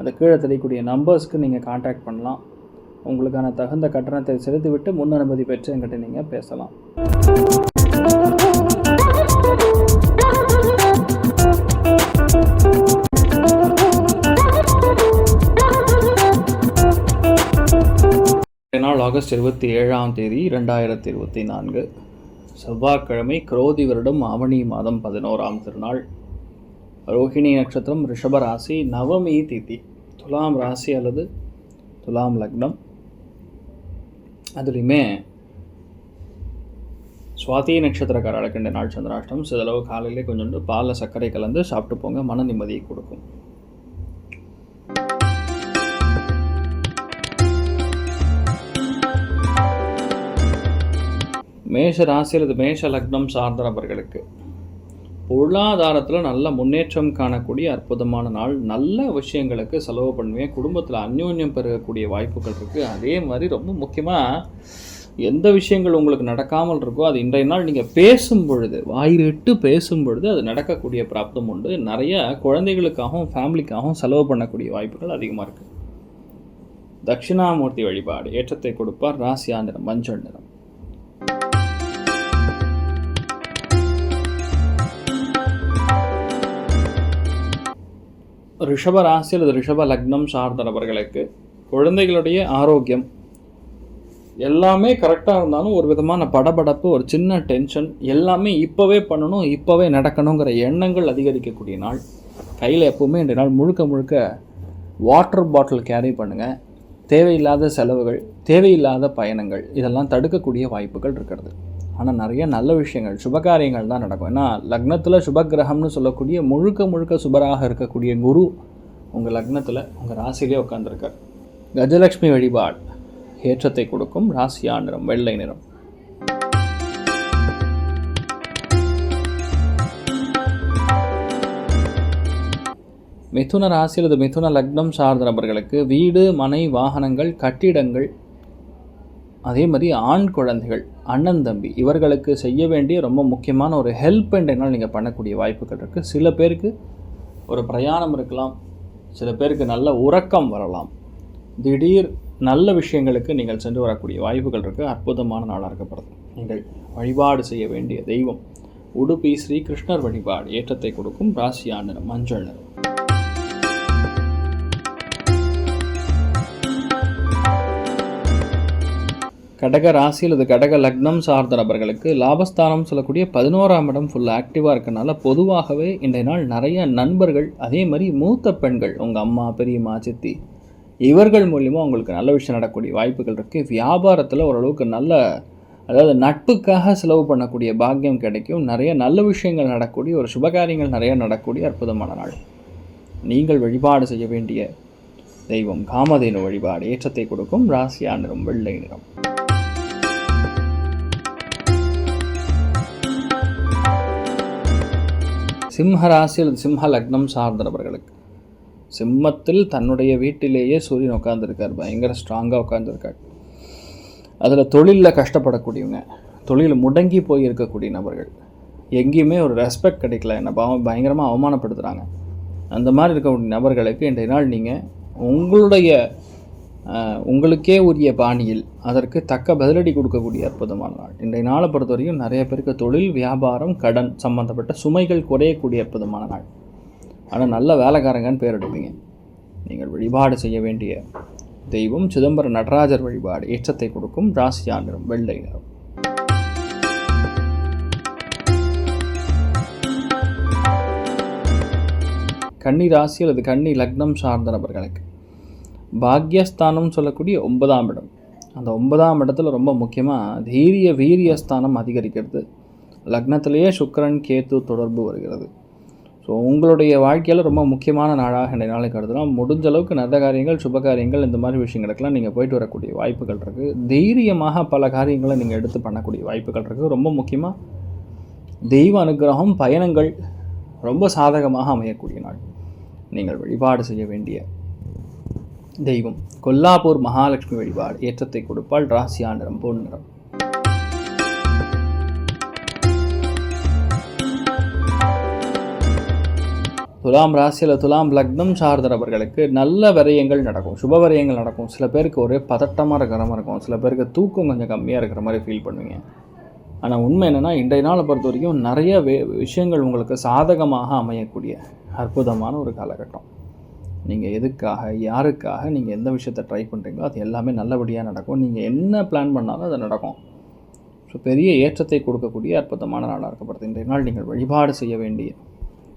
அந்த கீழே தெரியக்கூடிய நம்பர்ஸ்க்கு நீங்கள் காண்டாக்ட் பண்ணலாம். உங்களுக்கான தகுந்த கட்டணத்தை செலுத்திவிட்டு முன் அனுமதி பெற்று என்கிட்ட நீங்கள் பேசலாம். நாள் ஆகஸ்ட் இருபத்தி ஏழாம் தேதி ரெண்டாயிரத்தி இருபத்தி நான்கு. செவ்வாய்க்கிழமை குரோதி வருடம் ஆவணி மாதம் பதினோராம் திருநாள். ரோஹிணி நட்சத்திரம் ரிஷப ராசி நவமி திதி. துலாம் ராசி அல்லது துலாம் லக்னம். அதுலேயுமே சுவாதி நட்சத்திரக்கார இந்த நாள் சந்திராஷ்டம் சிதளவு காலையிலே கொஞ்சோண்டு பாலில் சர்க்கரை கலந்து சாப்பிட்டு போங்க மன நிம்மதியை கொடுக்கும். மேஷ ராசி அல்லது மேஷ லக்னம் சார்ந்த நபர்களுக்கு பொருளாதாரத்தில் நல்ல முன்னேற்றம் காணக்கூடிய அற்புதமான நாள். நல்ல விஷயங்களுக்கு செலவு பண்ணுவேன். குடும்பத்தில் அந்யோன்யம் பெருகக்கூடிய வாய்ப்புகள் இருக்குது அதே மாதிரி ரொம்ப முக்கியமாக எந்த விஷயங்கள் உங்களுக்கு நடக்காமல் இருக்கோ அது இன்றைய நாள் நீங்கள் பேசும் பொழுது வாயிலிட்டு பேசும் பொழுது அது நடக்கக்கூடிய பிராப்தம் உண்டு. நிறைய குழந்தைகளுக்காகவும் ஃபேமிலிக்காகவும் செலவு பண்ணக்கூடிய வாய்ப்புகள் அதிகமாக இருக்குது தட்சிணாமூர்த்தி வழிபாடு ஏற்றத்தை கொடுப்பார் ராசியா நிறம் மஞ்சள் நிறம். ரிஷப ராசி அல்லது ரிஷப லக்னம் சார்ந்த நபர்களுக்கு குழந்தைகளுடைய ஆரோக்கியம் எல்லாமே கரெக்டாக இருந்தாலும் ஒரு விதமான படபடப்பு ஒரு சின்ன டென்ஷன் எல்லாமே இப்போவே பண்ணணும் இப்போவே நடக்கணுங்கிற எண்ணங்கள் அதிகரிக்கக்கூடிய நாள். கையில் எப்போவுமே இந்த நாள் முழுக்க முழுக்க வாட்டர் பாட்டில் கேரி பண்ணுங்கள் தேவையில்லாத செலவுகள் தேவையில்லாத பயணங்கள் இதெல்லாம் தடுக்கக்கூடிய வாய்ப்புகள் இருக்கிறது. ஆனால் நிறைய நல்ல விஷயங்கள் சுபகாரியங்கள் தான் நடக்கும். ஏன்னா லக்னத்தில் சுபகிரகம்னு சொல்லக்கூடிய முழுக்க முழுக்க சுபராக இருக்கக்கூடிய குரு உங்கள் லக்னத்தில் உங்கள் ராசியிலே உட்காந்துருக்கார் கஜலக்ஷ்மி வழிபாடு ஏற்றத்தை கொடுக்கும் ராசியா நிறம் வெள்ளை நிறம். மிதுன ராசி அல்லது மிதுன லக்னம் சார்ந்த நபர்களுக்கு வீடு மனை வாகனங்கள் கட்டிடங்கள் அதே மாதிரி ஆண் குழந்தைகள் அண்ணன் தம்பி இவர்களுக்கு செய்ய வேண்டிய ரொம்ப முக்கியமான ஒரு ஹெல்ப் என்னால் நீங்கள் பண்ணக்கூடிய வாய்ப்புகள் இருக்குது சில பேருக்கு ஒரு பிரயாணம் இருக்கலாம் சில பேருக்கு நல்ல உறக்கம் வரலாம். திடீர் நல்ல விஷயங்களுக்கு நீங்கள் சென்று வரக்கூடிய வாய்ப்புகள் இருக்குது அற்புதமான நாளாக இருக்கப்படுது. நீங்கள் வழிபாடு செய்ய வேண்டிய தெய்வம் உடுப்பி ஸ்ரீகிருஷ்ணர் வழிபாடு ஏற்றத்தை கொடுக்கும் ராசியா நிறம் மஞ்சள் நிறம். கடக ராசி அல்லது கடக லக்னம் சார்ந்த நபர்களுக்கு லாபஸ்தானம் சொல்லக்கூடிய பதினோராம் இடம் ஃபுல் ஆக்டிவாக இருக்கனால பொதுவாகவே இன்றைய நாள் நிறைய நண்பர்கள் அதே மாதிரி மூத்த பெண்கள் உங்கள் அம்மா பெரியம்மா சித்தி இவர்கள் மூலிமா உங்களுக்கு நல்ல விஷயம் நடக்கக்கூடிய வாய்ப்புகள் இருக்குது வியாபாரத்தில் ஓரளவுக்கு நல்ல அதாவது நட்புக்காக செலவு பண்ணக்கூடிய பாக்கியம் கிடைக்கும். நிறைய நல்ல விஷயங்கள் நடக்கக்கூடிய ஒரு சுபகாரியங்கள் நிறைய நடக்கக்கூடிய அற்புதமான நாள். நீங்கள் வழிபாடு செய்ய வேண்டிய தெய்வம் காமதேனு வழிபாடு ஏற்றத்தை கொடுக்கும். ராசியா நிறம் வெள்ளை நிறம். சிம்ம ராசி அல்லது சிம்ம லக்னம் சார்ந்த நபர்களுக்கு சிம்மத்தில் தன்னுடைய வீட்டிலேயே சூரியன் உட்காந்துருக்கார் பயங்கர ஸ்ட்ராங்காக உட்காந்துருக்கார் அதில் தொழிலில் கஷ்டப்படக்கூடியவங்க தொழில் முடங்கி போய் இருக்கக்கூடிய நபர்கள். எங்கேயுமே ஒரு ரெஸ்பெக்ட் கிடைக்கல என்ன பாவம் பயங்கரமாக அவமானப்படுத்துகிறாங்க அந்த மாதிரி இருக்கக்கூடிய நபர்களுக்கு இன்றைய நாள் நீங்கள் உங்களுடைய உங்களுக்கே உரிய பாணியில் அதற்கு தக்க பதிலடி கொடுக்கக்கூடிய அற்புதமான நாள். இன்றைய நாளை பொறுத்த வரைக்கும் நிறைய பேருக்கு தொழில் வியாபாரம் கடன் சம்மந்தப்பட்ட சுமைகள் குறையக்கூடிய அற்புதமான நாள். ஆனால் நல்ல வேலைக்காரங்கன்னு பேர் எடுப்பீங்க. நீங்கள் வழிபாடு செய்ய வேண்டிய தெய்வம் சிதம்பர நடராஜர் வழிபாடு ஏற்றத்தை கொடுக்கும் ராசியா நிறம் வெள்ளை நிறம். கன்னி ராசி அல்லது கன்னி லக்னம் சார்ந்த நபர்களுக்கு பாக்யஸ்தானம் சொல்லக்கூடிய ஒன்பதாம் இடம். அந்த ஒன்பதாம் இடத்துல ரொம்ப முக்கியமாக தீரிய வீரியஸ்தானம் அதிகரிக்கிறது. லக்னத்திலேயே சுக்கரன் கேத்து தொடர்பு வருகிறது. ஸோ உங்களுடைய வாழ்க்கையில் ரொம்ப முக்கியமான நாளாக இந்த நாளை கருதலாம். முடிஞ்ச அளவுக்கு நல்ல காரியங்கள் சுப காரியங்கள் இந்த மாதிரி விஷயங்களுக்கெல்லாம் நீங்கள் போயிட்டு வரக்கூடிய வாய்ப்புகள் இருக்குது தைரியமாக பல காரியங்களை நீங்கள் எடுத்து பண்ணக்கூடிய வாய்ப்புகள் இருக்குது ரொம்ப முக்கியமாக தெய்வ அனுகிரகம் பயணங்கள் ரொம்ப சாதகமாக அமையக்கூடிய நாள். நீங்கள் வழிபாடு செய்ய வேண்டிய தெய்வம். கொல்லாப்பூர் மகாலட்சுமி வழிபாடு. ஏற்றத்தை கொடுப்பால் ராசியா நிறம் பொன் நிறம். துலாம் ராசியில் துலாம் லக்னம் சார்ந்தவர்களுக்கு நல்ல விரயங்கள் நடக்கும். சுப விரயங்கள் நடக்கும். சில பேருக்கு ஒரே பதட்டமாக இருக்கிற மாதிரி இருக்கும். சில பேருக்கு தூக்கம் கொஞ்சம் கம்மியாக இருக்கிற மாதிரி ஃபீல் பண்ணுவீங்க. ஆனால் உண்மை என்னென்னா இன்றைய நாளை பொறுத்த வரைக்கும் நிறைய வே விஷயங்கள் உங்களுக்கு சாதகமாக அமையக்கூடிய அற்புதமான ஒரு காலகட்டம். நீங்கள் எதுக்காக யாருக்காக நீங்கள் எந்த விஷயத்தை ட்ரை பண்ணுறீங்களோ அது எல்லாமே நல்லபடியாக நடக்கும். நீங்கள் என்ன பிளான் பண்ணாலும் அது நடக்கும். ஸோ பெரிய ஏற்றத்தை கொடுக்கக்கூடிய அற்புதமான நாளாக இருக்கப்படுது. இன்றைய நாள் நீங்கள் வழிபாடு செய்ய வேண்டிய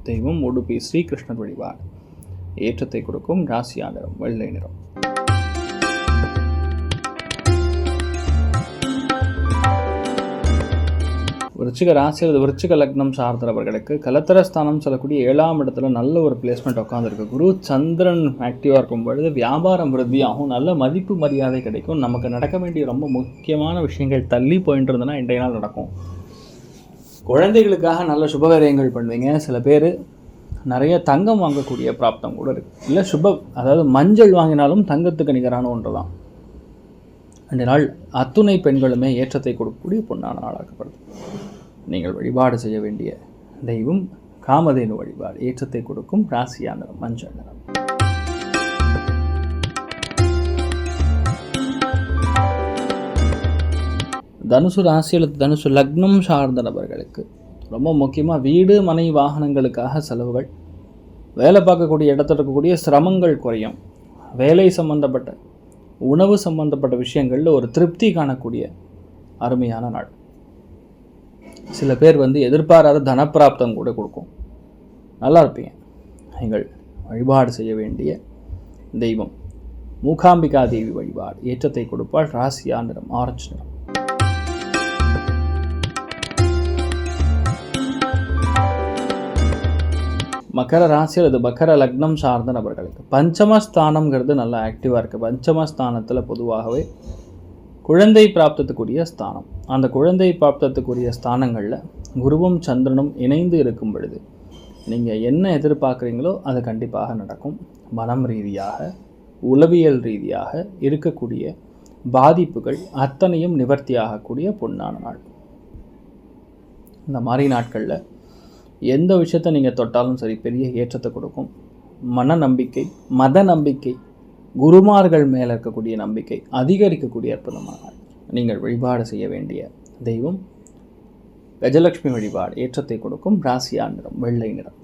தெய்வம் உடுப்பி ஸ்ரீகிருஷ்ணர் வழிபாடு. ஏற்றத்தை கொடுக்கும் ராசியா நிறம் வெள்ளை நிறம். விருச்சிக ராசி அல்லது விருச்சிக லக்னம் சார்ந்தவர்களுக்கு கலத்தரஸ்தானம் சொல்லக்கூடிய ஏழாம் இடத்துல நல்ல ஒரு பிளேஸ்மெண்ட் உட்காந்துருக்கு குரு சந்திரன் ஆக்டிவாக இருக்கும் பொழுது வியாபாரம் விருத்தியாகும். நல்ல மதிப்பு மரியாதை கிடைக்கும். நமக்கு நடக்க வேண்டிய ரொம்ப முக்கியமான விஷயங்கள் தள்ளி போயிட்டு இருந்ததுன்னா இன்றைய நாள் நடக்கும். குழந்தைகளுக்காக நல்ல சுபகாரியங்கள் பண்ணுவீங்க. சில பேர் நிறைய தங்கம் வாங்கக்கூடிய பிராப்தம் கூட இருக்குது இல்லை சுப அதாவது மஞ்சள் வாங்கினாலும் தங்கத்துக்கு நிகரான ஒன்று தான் அன்றைய நாள் அத்துணை பெண்களுமே ஏற்றத்தை கொடுக்கக்கூடிய பொண்ணான நாளாக்கப்படுது நீங்கள் வழிபாடு செய்ய வேண்டிய தெய்வம் காமதேனு வழிபாடு. ஏற்றத்தை கொடுக்கும் ராசியா நிறம் மஞ்சள் நிறம். தனுசு ராசியில் தனுசு லக்னம் சார்ந்த நபர்களுக்கு ரொம்ப முக்கியமாக வீடு மனை வாகனங்களுக்காக செலவுகள். வேலை பார்க்கக்கூடிய இடத்துல இருக்கக்கூடிய சிரமங்கள் குறையும். வேலை சம்பந்தப்பட்ட உணவு சம்பந்தப்பட்ட விஷயங்களில் ஒரு திருப்தி காணக்கூடிய அருமையான நாள். சில பேர் வந்து எதிர்பாராத தனப்பிராப்தம் கூட கொடுக்கும். நல்லா இருப்பீங்க. நீங்கள் வழிபாடு செய்ய வேண்டிய தெய்வம். மூகாம்பிகா தேவி வழிபாடு. ஏற்றத்தை கொடுப்பால் ராசியா நிறம் ஆரஞ்சு நிறம். மகர ராசி அல்லது மகர லக்னம் சார்ந்த நபர்களுக்கு. பஞ்சமஸ்தானம்ங்கிறது நல்லா ஆக்டிவாக இருக்குது பஞ்சமஸ்தானத்தில் பொதுவாகவே குழந்தை பிராப்தத்துக்குரிய ஸ்தானம். அந்த குழந்தை பிராப்தத்துக்குரிய ஸ்தானங்களில் குருவும் சந்திரனும் இணைந்து இருக்கும் பொழுது நீங்கள் என்ன எதிர்பார்க்குறீங்களோ அது கண்டிப்பாக நடக்கும். மனம் ரீதியாக உளவியல் ரீதியாக இருக்கக்கூடிய பாதிப்புகள் அத்தனையும் நிவர்த்தியாகக்கூடிய பொன்னான நாள். இந்த மாதிரி நாட்களில் எந்த விஷயத்தை நீங்கள் தொட்டாலும் சரி பெரிய ஏற்றத்தை கொடுக்கும். மன நம்பிக்கை மத நம்பிக்கை குருமார்கள் மேலே இருக்கக்கூடிய நம்பிக்கை அதிகரிக்கக்கூடிய அற்புதமாக நீங்கள் வழிபாடு செய்ய வேண்டிய தெய்வம் கஜலட்சுமி வழிபாடு ஏற்றத்தை கொடுக்கும் ராசியா நிறம் வெள்ளை நிறம்.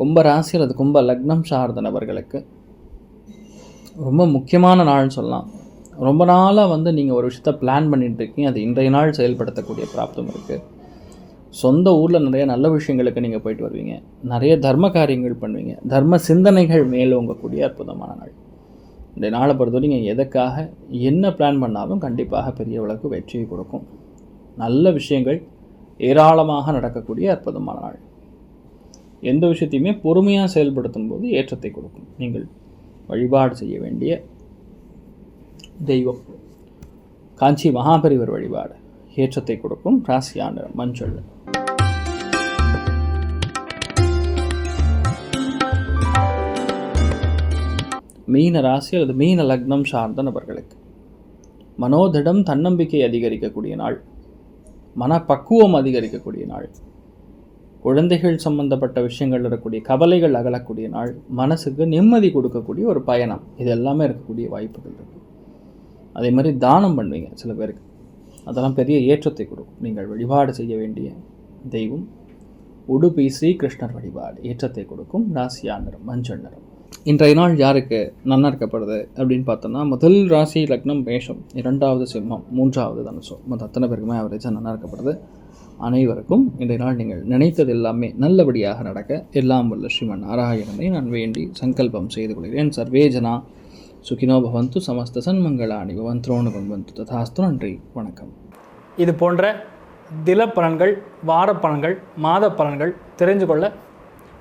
கும்ப ராசி அல்லது கும்ப லக்னம் சார்ந்த நபர்களுக்கு ரொம்ப முக்கியமான நாள்னு சொல்லலாம். ரொம்ப நாளாக வந்து நீங்கள் ஒரு விஷயத்த பிளான் பண்ணிகிட்டு இருக்கீங்க. அது இன்றைய நாள் செயல்படுத்தக்கூடிய பிராப்தம் இருக்குது சொந்த ஊரில் நிறைய நல்ல விஷயங்களுக்கு நீங்கள் போயிட்டு வருவீங்க. நிறைய தர்ம காரியங்கள் பண்ணுவீங்க. தர்ம சிந்தனைகள் மேலோங்கக்கூடிய அற்புதமான நாள். இந்த நாளை பொறுத்த வரைக்கும் எதுக்காக என்ன பிளான் பண்ணாலும் கண்டிப்பாக பெரிய அளவுக்கு வெற்றியை கொடுக்கும். நல்ல விஷயங்கள் ஏராளமாக நடக்கக்கூடிய அற்புதமான நாள். எந்த விஷயத்தையுமே பொறுமையாக செயல்படுத்தும் போது ஏற்றத்தை கொடுக்கும். நீங்கள் வழிபாடு செய்ய வேண்டிய தெய்வம். காஞ்சி மகாபரிவர் வழிபாடு ஏற்றத்தை கொடுக்கும். ராசியான மஞ்சள். மீன ராசி அல்லது மீன லக்னம் சார்ந்த நபர்களுக்கு. மனோதிடம் தன்னம்பிக்கை அதிகரிக்கக்கூடிய நாள். மனப்பக்குவம் அதிகரிக்கக்கூடிய நாள். குழந்தைகள் சம்பந்தப்பட்ட விஷயங்கள் இருக்கக்கூடிய கவலைகள் அகலக்கூடிய நாள். மனசுக்கு நிம்மதி கொடுக்கக்கூடிய ஒரு பயணம். இது எல்லாமே இருக்கக்கூடிய வாய்ப்புகள் இருக்குது அதே மாதிரி தானம் பண்ணுவீங்க சில பேருக்கு. அதெல்லாம் பெரிய ஏற்றத்தை கொடுக்கும். நீங்கள் வழிபாடு செய்ய வேண்டிய தெய்வம். உடுப்பி ஸ்ரீகிருஷ்ணர் வழிபாடு ஏற்றத்தை கொடுக்கும். ராசியா நிறம் மஞ்சள் நிறம். இன்றைய நாள் யாருக்கு நல்லா இருக்கப்படுது அப்படின்னு பார்த்தோம்னா முதல் ராசி லக்னம் மேஷம் இரண்டாவது சிம்மம் மூன்றாவது தனுஷம் மற்ற அத்தனை பேருக்குமே அவரேஜாக நல்லா இருக்கப்படுது அனைவருக்கும் இன்றைய நாள் நீங்கள் நினைத்தது எல்லாமே நல்லபடியாக நடக்க எல்லாம் வல்ல ஸ்ரீமன் நாராயணனை நான் வேண்டி சங்கல்பம் செய்து கொள்கிறேன். சர்வே ஜனா சுகினோ பவந்து சமஸ்த சன்மங்களாணி பவந்த்ரோணு பவந்து ததாஸ்து. நன்றி வணக்கம். இது போன்ற தில பலன்கள் வார பலன்கள் மாத பலன்கள் தெரிஞ்சு கொள்ள